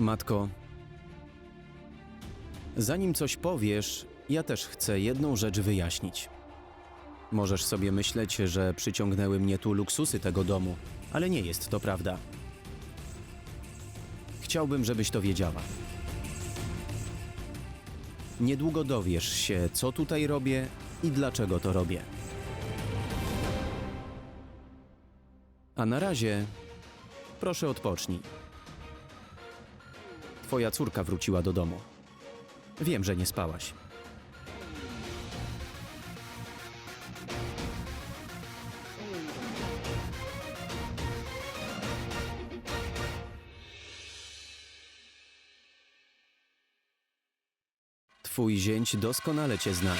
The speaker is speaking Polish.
Matko, zanim coś powiesz, ja też chcę jedną rzecz wyjaśnić. Możesz sobie myśleć, że przyciągnęły mnie tu luksusy tego domu, ale nie jest to prawda. Chciałbym, żebyś to wiedziała. Niedługo dowiesz się, co tutaj robię i dlaczego to robię. A na razie proszę odpocznij. Twoja córka wróciła do domu. Wiem, że nie spałaś. Twój zięć doskonale cię zna.